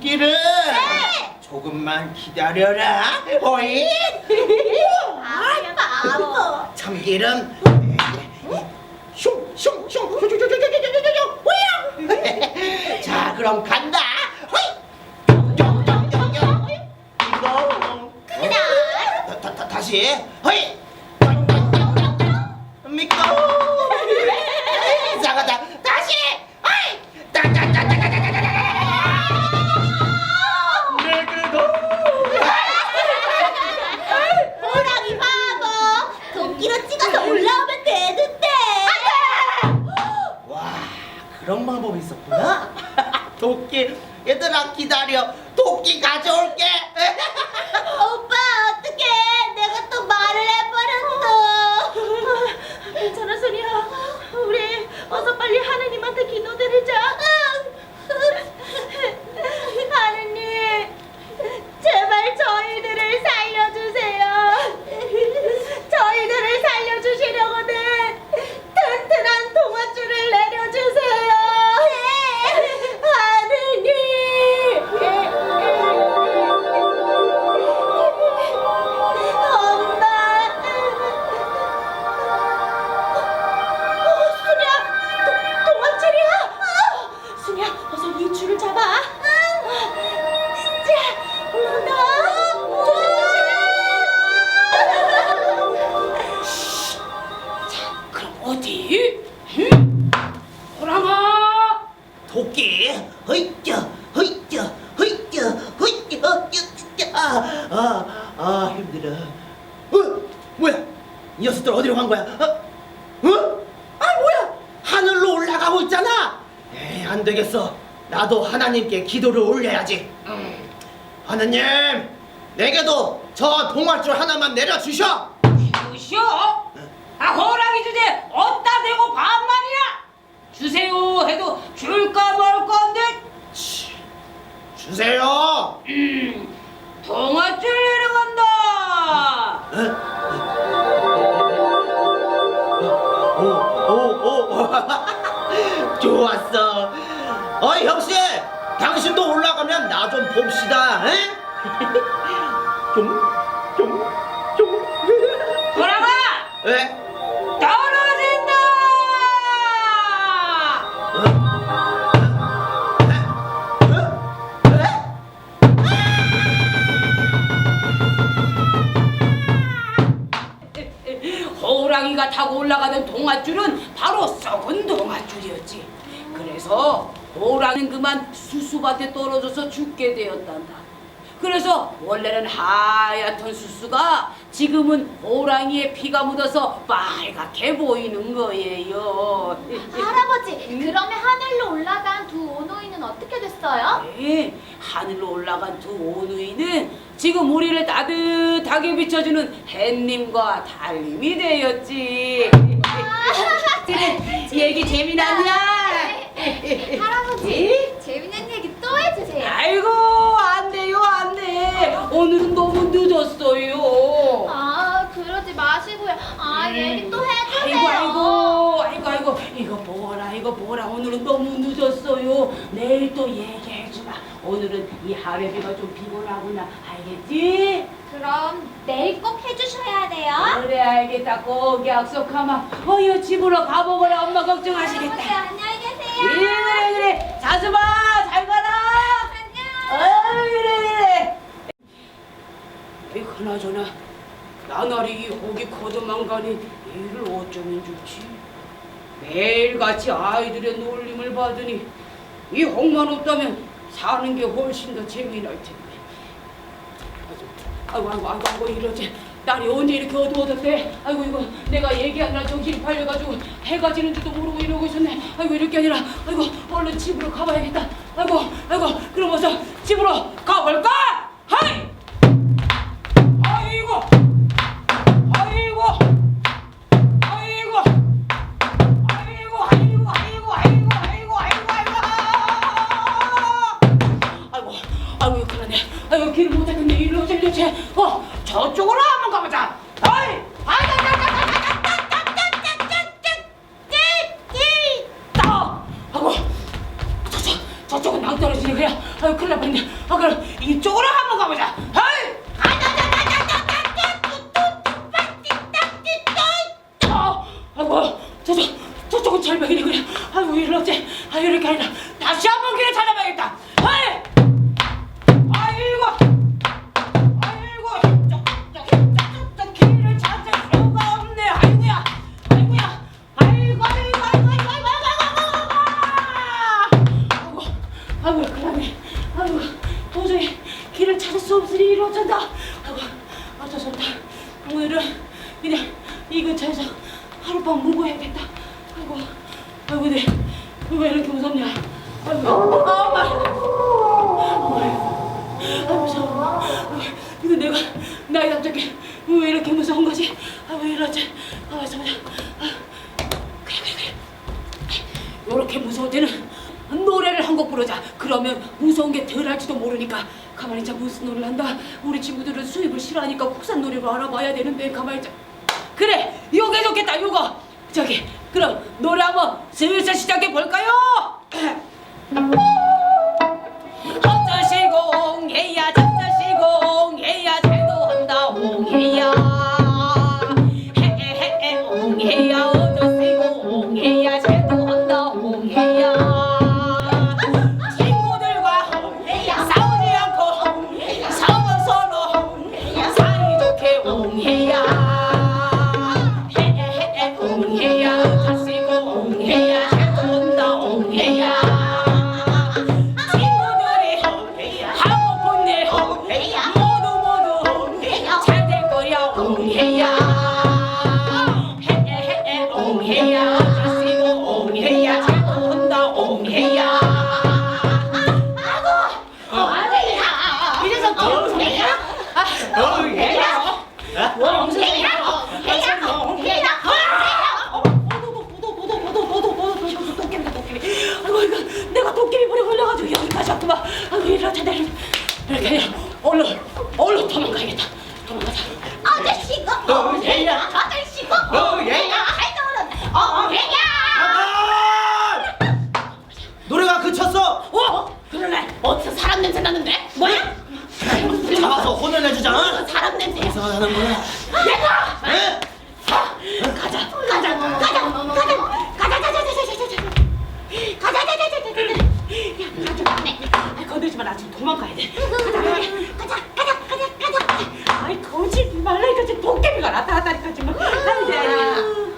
참기름. 조금만 기다려라. 어이. 아빠. 참기름. 슝 슝 슝 슝 슝 슝 슝 슝 슝슝 호야. 자, 그럼 간다. 호이. 뿅 뿅 뿅 뿅. 이거. 그래. 다, 다, 다, 다시. 호이. 미고. 이상하다. 안 되겠어 나도 하나님께 기도를 올려야지 음. 하나님 내게도 저 동아줄 하나만 내려주셔 주시오! 아 호랑이 주제 어디다 대고 반말이야! 주세요 해도 줄까 말 건데 치, 주세요 음, 동아줄 내려간다! 오, 오, 오. 좋았어. 어이, 형씨. 당신도 올라가면 나 좀 봅시다. 에? 좀, 좀, 좀. 호랑아! 에? 타고 올라가는 동아줄은 바로 썩은 동아줄이었지. 그래서 호랑이는 그만 수수밭에 떨어져서 죽게 되었단다. 그래서 원래는 하얗던 수수가 지금은 호랑이의 피가 묻어서 빨갛게 보이는 거예요. 할아버지, 그러면 하늘로 올라간 두 오노이는 어떻게 됐어요? 네, 하늘로 올라간 두 오누이는 지금 우리를 따뜻하게 비춰주는 햇님과 달님이 되었지. 그래, 얘기 재미났냐? 할아버지, 재밌는 얘기 또 해주세요. 아이고, 안 돼요, 안 돼. 오늘은 너무 늦었어요. 아, 그러지 마시고요. 아, 얘기 또 해주세요. 아이고, 아이고, 아이고, 아이고, 이거 보라, 이거 보라. 오늘은 너무 늦었어요. 내일 또 얘기해주마. 오늘은 이 하루비가 좀 피곤하구나. 알겠지? 그럼 내일 꼭 해주셔야 돼요. 그래 알겠다 꼭 약속하마 어여 집으로 가보거라 엄마 걱정하시겠다 할아버지, 안녕히 그래 계세요. 그래 그래 자수 봐 잘 가라 안녕. 어 그래 그래 에이 그나저나 나날이 이 혹이 커도만 가니 일을 어쩌면 좋지 매일같이 아이들의 놀림을 받으니 이 혹만 없다면 사는 게 훨씬 더 재미날 텐데 아이고 아이고 아이고 아이고 이러지. 날이 언제 이렇게 어두워졌대? 아이고 이거 내가 얘기하느라 정신이 팔려가지고 해가 지는 줄도 모르고 이러고 있었네. 아이고 이럴 게 아니라 아이고 얼른 집으로 가봐야겠다. 아이고 아이고 그럼 어서 집으로 가볼까 아이고 어디지 그래? 아유 큰일 날 뻔했네. 아 그럼 이쪽으로 한번 가보자. 아이. 아, 아이고 저쪽 저쪽은 절벽이네 그래. 아이고 이리 어째? 아 이렇게 아니라 수 없으니 이리 어쩐다. 아이고 어쩔 수 없다. 오늘은 그냥 이 근처에서 하룻밤 묵어야겠다. 아이고 아이고 내왜 이렇게 무섭냐? 아이고 아 말. 아 무서워. 아, 이거 내가 나이 갑자기 왜 이렇게 무서운 거지? 아왜 이러지? 아. 아, 그래. 이렇게 무서울 때는 노래를 한 곡 부르자. 그러면 무서운 게 덜 할지도 모르니까. 가만히 있자 무슨 노래를 한다. 우리 친구들은 수입을 싫어하니까 국산 노래로 알아봐야 되는데 가만히 있자. 그래 요게 좋겠다 요거. 저기 그럼 노래 한번 슬슬 시작해 볼까요? 어쩌시고 옹해야 저쩌시고 옹해야 잘도 한다 옹해야 헤헤헤 옹해야 하다는 거야. 내가 에? 가자 가자 가자 가자 가자 가자 가자 가자 가자 가자 가자 가자 가자 아, 건들지 마 나 지금 도망가야 돼 가자 가자 가자 가자 가자 아이 거짓 말라 이거 지금 도깨비가 나타났다니까 지금 아이고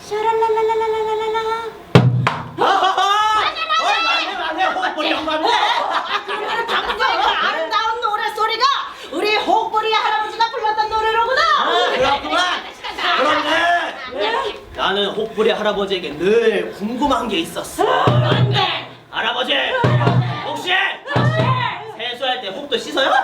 샤랄랄랄랄랄랄라 맞네 맞네 맞네 호흡벌이 영감네. 그러면 방금 그 아름다운 노래 소리가 우리 혹부리 할아버지가 불렀던 노래로구나 아 그렇구만. 그렇네. 나는 혹부리 할아버지에게 늘 궁금한 게 있었어. 뭔데? 할아버지 혹시 세수할 때 혹도 씻어요?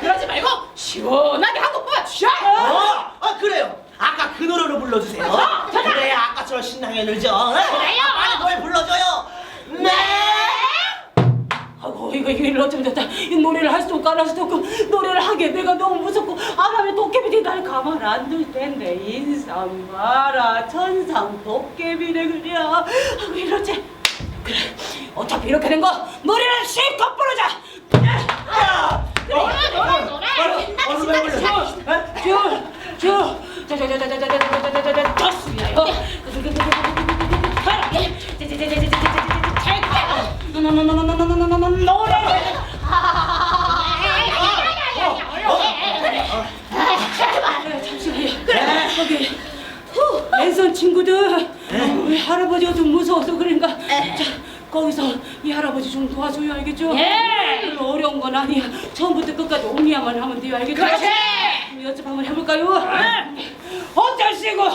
그러지 말고 시원하게 한곡 뽑아주셔 어, 아 그래요. 아까 그 노래로 불러주세요. 그래야 아까처럼 신나게 놀죠. 그래요. 빨리 노래 불러줘요. 네. 아이고 이거 이거 일로 좀 됐다 이 노래를 할 수도 없고 안 할 수도 없고 노래를 하기에 내가 너무 무섭고 안 하면 도깨비들이 날 가만 안 둘 텐데 인상 봐라 천상 도깨비네 그냥 아이고 이러지 그래 어차피 이렇게 된 거 노래를 실컷 부르자 아니야. 처음부터 끝까지 옹리야만 하면 돼요 알겠죠? 그렇지 좀 연습 한번 해볼까요? 어쩌시고 야!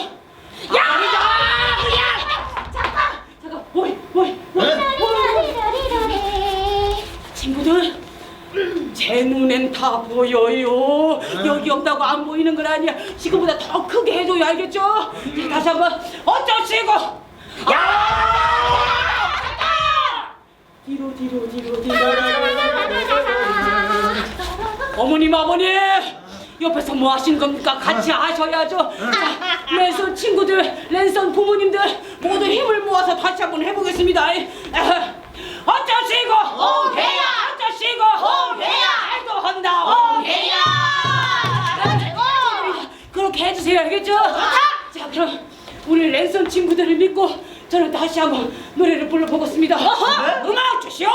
야! 잠깐! 잠깐 오이 오이 친구들 제 눈엔 다 보여요 여기 없다고 안 보이는 건 아니야 지금보다 더 크게 해줘야 알겠죠? 자, 다시 한번 어쩌시고 야! 뒤로 뒤로 뒤로 뒤로 어머님 아버님 옆에서 뭐 하시는 겁니까 같이 하셔야죠 자, 랜선 친구들 랜선 부모님들 모두 힘을 모아서 다시 한번 해보겠습니다. 어쩌시고 옹해야! 어쩌시고 옹해야! 잘도 한다 옹해야! 그렇게 해주세요 알겠죠? 자 그럼 우리 랜선 친구들을 믿고 저는 다시 한번 노래를 불러보겠습니다 음악 주시오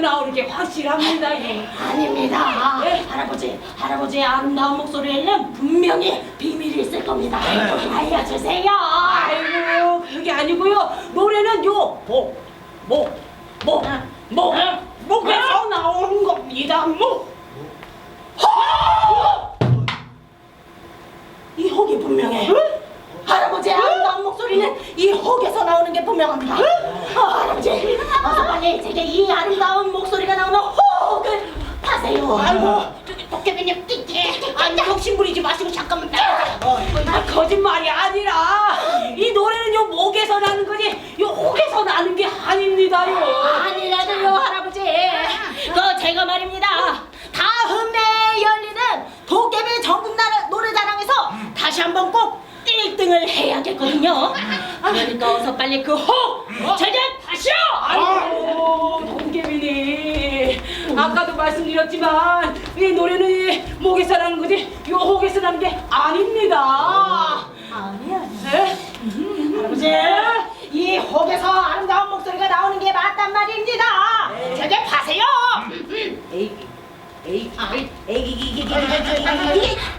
나오는 게 확실합니다. 예. 아닙니다. 네. 할아버지, 할아버지의 아름다운 목소리에는 분명히 비밀이 있을 겁니다. 알려주세요. 아이고 그게 아니고요. 노래는 요 목, 목, 목, 목, 목에서 나오는 겁니다. 목. 이 혹이 분명해. 목 소리는 이 혹에서 나오는 게 분명합니다. 어, 할아버지, 어서 빨리 제게 이 아름다운 목소리가 나오는 혹을 파세요. 아이고. 저기 도깨비님 띠띠. 아니 욕심 부리지 마시고 잠깐만. 아, 거짓말이 아니라 이 노래는 요 목에서 나는 거지 요 혹에서 나는 게 아닙니다요 할아버지 그 제가 말입니다 다음 해에 열리는 도깨비 전국 나라 노래자랑에서 다시 한번 꼭 1등을 해야겠거든요. 그러니까 어서 빨리 그 혹 제게 다시요 아이고 동계민이 아까도 말씀드렸지만 이 노래는 이 목에서 나는 거지 요 혹에서 나는 게 아닙니다. 아니야 네? 할아버지 이 혹에서 아름다운 목소리가 나오는 게 맞단 말입니다. 제게 파세요. 에이 에이 아이, 에이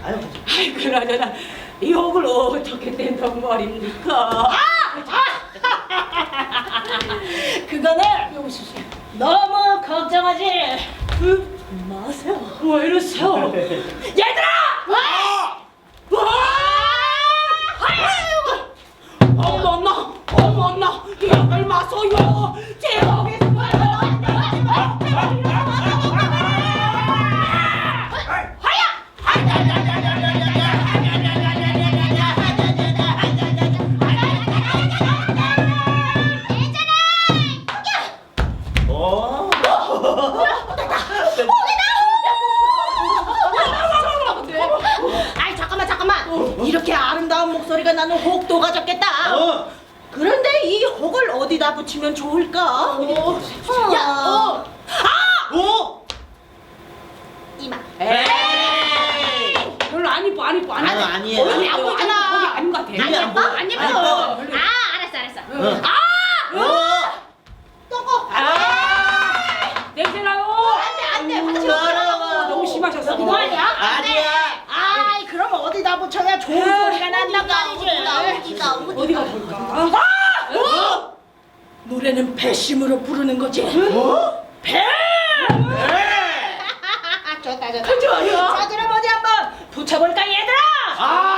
아유, 아이 그나저나. 이 혹을 어떻게 뗀단 말입니까? 그거는. 너무 걱정하지 그 마세요 왜 이러세요? 얘들아! 와! 어머나, 어머나, 이걸 마소요. 이 이렇게 아름다운 목소리가 나는 혹도 가졌겠다. 어. 그런데 이 혹을 어디다 붙이면 좋을까? 야, 어. 어? 이마. 에이. 별로 안 이뻐 안 이뻐 안 아니, 이뻐. 아니에요. 거기 안 보이잖아. 거기 아닌 것 같아. 눈이 안 보여. 안 예뻐? 안 예뻐. 아, 알았어, 알았어. 어. 아! 어. 똥꼬. 아! 냄새 나요. 안 돼, 안 돼. 화장실 더러워. 가라고. 너무 심하셨어. 이거 아니야? 아니야. 어디가 볼까? 아! 아! 어? 노래는 배심으로 부르는 거지. 어? 배! 배! 좋다 좋다. 가지 마요. 자 그럼 어디 한번 붙여볼까 얘들아? 아!